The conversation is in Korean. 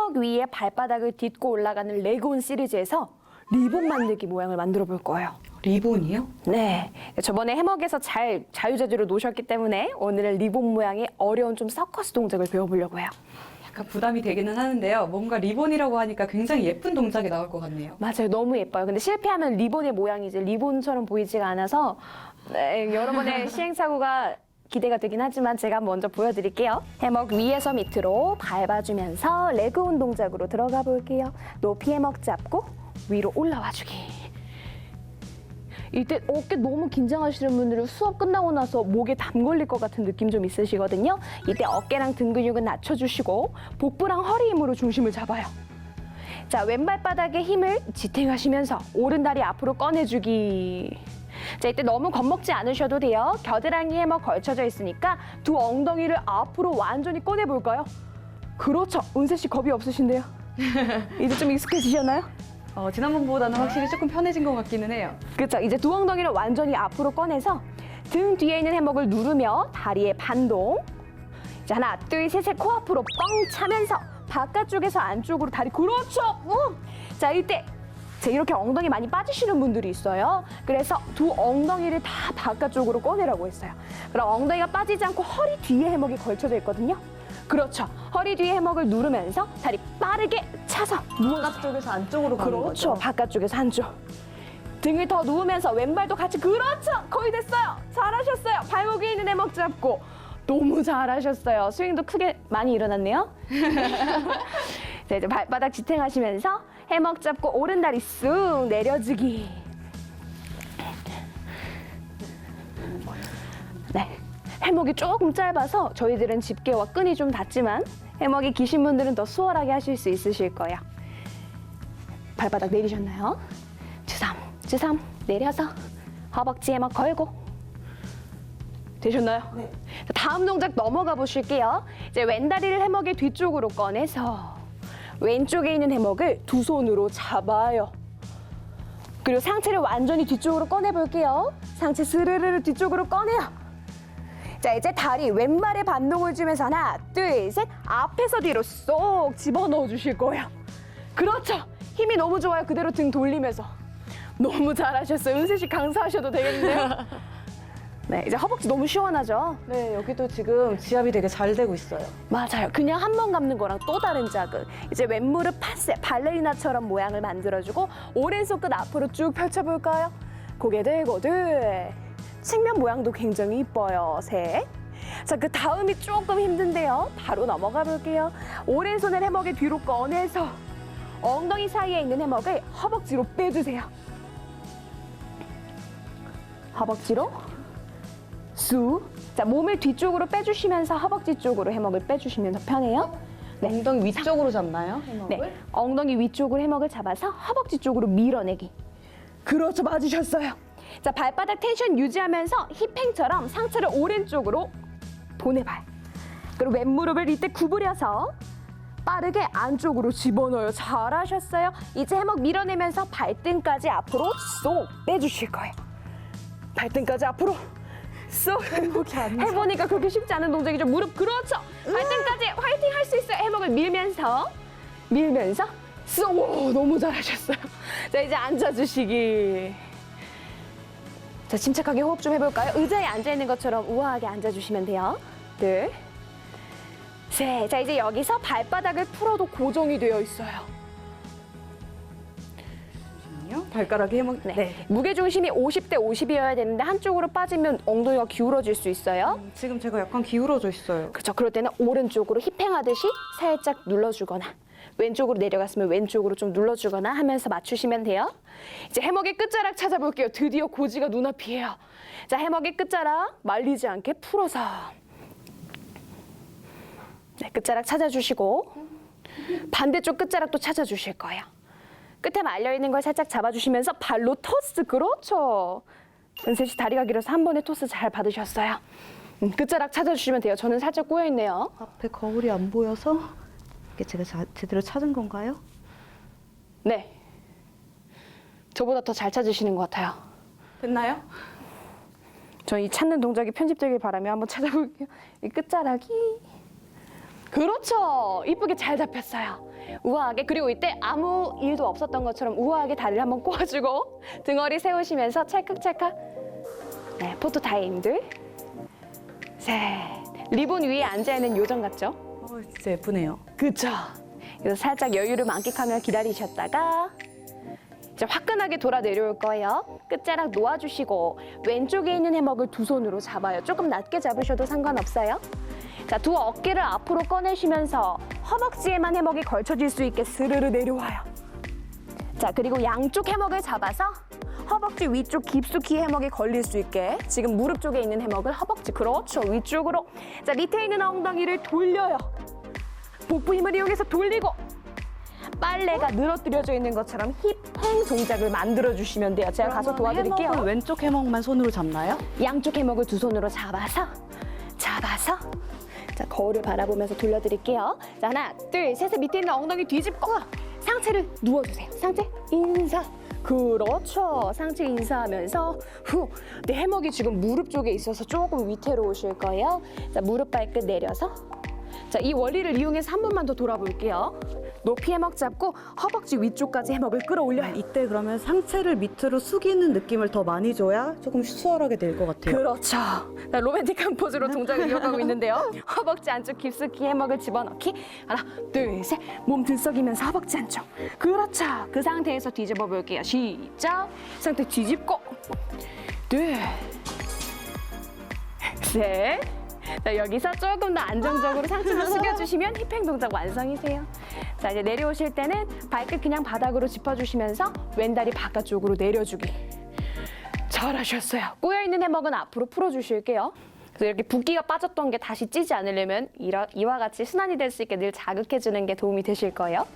해먹 위에 발바닥을 딛고 올라가는 레고온 시리즈에서 리본 만들기 모양을 만들어 볼 거예요. 리본이요? 네. 저번에 해먹에서 잘 자유자재로 노셨기 때문에 오늘은 리본 모양의 어려운 좀 서커스 동작을 배워보려고 해요. 약간 부담이 되기는 하는데요. 뭔가 리본이라고 하니까 굉장히 예쁜 동작이 나올 것 같네요. 맞아요. 너무 예뻐요. 근데 실패하면 리본의 모양이 이제 리본처럼 보이지가 않아서 네, 여러 번의 시행착오가 기대가 되긴 하지만 제가 먼저 보여드릴게요. 해먹 위에서 밑으로 밟아주면서 레그온 동작으로 들어가 볼게요. 높이 해먹 잡고 위로 올라와주기. 이때 어깨 너무 긴장하시는 분들은 수업 끝나고 나서 목에 담 걸릴 것 같은 느낌 좀 있으시거든요. 이때 어깨랑 등 근육은 낮춰주시고 복부랑 허리 힘으로 중심을 잡아요. 자, 왼발 바닥에 힘을 지탱하시면서 오른다리 앞으로 꺼내주기. 자, 이때 너무 겁먹지 않으셔도 돼요. 겨드랑이 해머 걸쳐져 있으니까 두 엉덩이를 앞으로 완전히 꺼내볼까요? 그렇죠. 은세 씨 겁이 없으신데요. 이제 좀 익숙해지셨나요? 어, 지난번보다는 확실히 조금 편해진 것 같기는 해요. 그렇죠. 이제 두 엉덩이를 완전히 앞으로 꺼내서 등 뒤에 있는 해먹을 누르며 다리에 반동. 자, 하나, 둘, 셋에 코앞으로 뻥 차면서 바깥쪽에서 안쪽으로 다리 그렇죠. 우! 자, 이때 자, 이렇게 엉덩이 많이 빠지시는 분들이 있어요. 그래서 두 엉덩이를 다 바깥쪽으로 꺼내라고 했어요. 그럼 엉덩이가 빠지지 않고 허리 뒤에 해먹이 걸쳐져 있거든요. 그렇죠. 허리 뒤에 해먹을 누르면서 다리 빠르게 차서 바깥쪽에서 안쪽으로 가는 그렇죠. 거죠. 바깥쪽에서 한쪽. 등을 더 누우면서 왼발도 같이 그렇죠. 거의 됐어요. 잘하셨어요. 발목 위에 있는 해먹 잡고 너무 잘하셨어요. 스윙도 크게 많이 일어났네요. 자, 이제 발바닥 지탱하시면서 해먹 잡고 오른 다리 쑥 내려주기. 네. 해먹이 조금 짧아서 저희들은 집게와 끈이 좀 닿지만 해먹이 기신 분들은 더 수월하게 하실 수 있으실 거예요. 발바닥 내리셨나요? 주삼, 주삼 내려서 허벅지에 막 걸고 되셨나요? 네. 다음 동작 넘어가 보실게요. 이제 왼다리를 해먹의 뒤쪽으로 꺼내서 왼쪽에 있는 해먹을 두 손으로 잡아요. 그리고 상체를 완전히 뒤쪽으로 꺼내 볼게요. 상체 스르르르 뒤쪽으로 꺼내요. 자 이제 다리 왼발에 반동을 주면서 하나 둘 셋 앞에서 뒤로 쏙 집어넣어 주실 거예요 그렇죠 힘이 너무 좋아요 그대로 등 돌리면서 너무 잘하셨어요 은세 씨 강사하셔도 되겠는데요 네 이제 허벅지 너무 시원하죠 네, 여기도 지금 지압이 되게 잘 되고 있어요. 맞아요 그냥 한 번 감는 거랑 또 다른 자극 이제 왼무릎 파세 발레리나처럼 모양을 만들어주고 오른손 끝 앞으로 쭉 펼쳐볼까요 고개 들고 둘 측면 모양도 굉장히 이뻐요 셋 자, 그 다음이 조금 힘든데요. 바로 넘어가 볼게요. 오른손을 해먹의 뒤로 꺼내서 엉덩이 사이에 있는 해먹을 허벅지로 빼주세요. 허벅지로 쑥. 자, 몸을 뒤쪽으로 빼주시면서 허벅지 쪽으로 해먹을 빼주시면 더 편해요. 네. 엉덩이 위쪽으로 잡나요? 해먹을? 네. 엉덩이 위쪽으로 해먹을 잡아서 허벅지 쪽으로 밀어내기. 그렇죠. 맞으셨어요. 자, 발바닥 텐션 유지하면서 힙행처럼 상체를 오른쪽으로 보내발. 그리고 왼무릎을 이때 구부려서 빠르게 안쪽으로 집어넣어요. 잘하셨어요. 이제 해먹 밀어내면서 발등까지 앞으로 쏙 빼주실 거예요. 발등까지 앞으로 쏙 해보니까 그렇게 쉽지 않은 동작이죠. 무릎 그렇죠. 발등까지 화이팅 할 수 있어요. 해먹을 밀면서 밀면서 쏙 오, 너무 잘하셨어요. 자 이제 앉아주시기. 자 침착하게 호흡 좀 해볼까요? 의자에 앉아 있는 것처럼 우아하게 앉아주시면 돼요. 둘, 셋. 자 이제 여기서 발바닥을 풀어도 고정이 되어 있어요. 발가락이 해먹. 네. 무게 중심이 50대 50이어야 되는데 한쪽으로 빠지면 엉덩이가 기울어질 수 있어요. 음, 지금 제가 약간 기울어져 있어요. 그렇죠. 그럴 때는 오른쪽으로 힙행하듯이 살짝 눌러주거나 왼쪽으로 내려갔으면 왼쪽으로 좀 눌러주거나 하면서 맞추시면 돼요. 이제 해먹의 끝자락 찾아볼게요. 드디어 고지가 눈앞이에요. 자, 해먹의 끝자락 말리지 않게 풀어서 네, 끝자락 찾아주시고 반대쪽 끝자락도 찾아주실 거예요. 끝에 말려 있는 걸 살짝 잡아주시면서 발로 토스 그렇죠. 은세 씨 다리가 길어서 한 번에 토스 잘 받으셨어요. 음, 끝자락 찾아주시면 돼요. 저는 살짝 꼬여 있네요. 앞에 거울이 안 보여서 이게 제가 자- 제대로 찾은 건가요? 네. 저보다 더 잘 찾으시는 것 같아요. 됐나요? 저 이 찾는 동작이 편집되길 바라며 한번 찾아볼게요. 이 끝자락이 그렇죠. 이쁘게 잘 잡혔어요. 우아하게 그리고 이때 아무 일도 없었던 것처럼 우아하게 다리를 한번 꼬아주고 등허리 세우시면서 찰칵찰칵 네, 포토 타임들 셋 리본 위에 앉아있는 요정 같죠? 어, 진짜 예쁘네요. 그쵸. 그래서 살짝 여유를 만끽하며 기다리셨다가 이제 화끈하게 돌아 내려올 거예요. 끝자락 놓아주시고 왼쪽에 있는 해먹을 두 손으로 잡아요. 조금 낮게 잡으셔도 상관없어요. 자, 두 어깨를 앞으로 꺼내시면서 허벅지에만 해먹이 걸쳐질 수 있게 스르르 내려와요. 자, 그리고 양쪽 해먹을 잡아서 허벅지 위쪽 깊숙이 해먹이 걸릴 수 있게 지금 무릎 쪽에 있는 해먹을 허벅지 그렇죠 위쪽으로 자 밑에 있는 엉덩이를 돌려요 복부 힘을 이용해서 돌리고 빨래가 늘어뜨려져 있는 것처럼 힙행 동작을 만들어 주시면 돼요 제가 가서 도와드릴게요 해먹은 왼쪽 해먹만 손으로 잡나요? 양쪽 해먹을 두 손으로 잡아서 잡아서 자 거울을 바라보면서 돌려드릴게요. 자 하나 둘 셋에 밑에 있는 엉덩이 뒤집고 상체를 누워주세요. 상체 인사. 그렇죠. 상체 인사하면서 후. 내 해먹이 지금 무릎 쪽에 있어서 조금 위태로 오실 거예요. 자 무릎 발끝 내려서 자 이 원리를 이용해서 한 번만 더 돌아볼게요. 높이 해먹 잡고 허벅지 위쪽까지 해먹을 끌어올려요. 이때 그러면 상체를 밑으로 숙이는 느낌을 더 많이 줘야 조금 수월하게 될 것 같아요. 그렇죠. 자, 로맨틱한 포즈로 동작을 이어가고 있는데요. 허벅지 안쪽 깊숙이 해먹을 집어넣기. 하나, 둘, 셋. 몸 들썩이면서 허벅지 안쪽. 그렇죠. 그 상태에서 뒤집어 볼게요. 시작. 상태 뒤집고. 둘, 셋. 자, 여기서 조금 더 안정적으로 상체를 숙여주시면 힙행 동작 완성이세요. 자, 이제 내려오실 때는 발끝 그냥 바닥으로 짚어주시면서 왼다리 바깥쪽으로 내려주기. 잘하셨어요. 꼬여있는 해먹은 앞으로 풀어주실게요. 그래서 이렇게 붓기가 빠졌던 게 다시 찌지 않으려면 이와 같이 순환이 될 수 있게 늘 자극해주는 게 도움이 되실 거예요.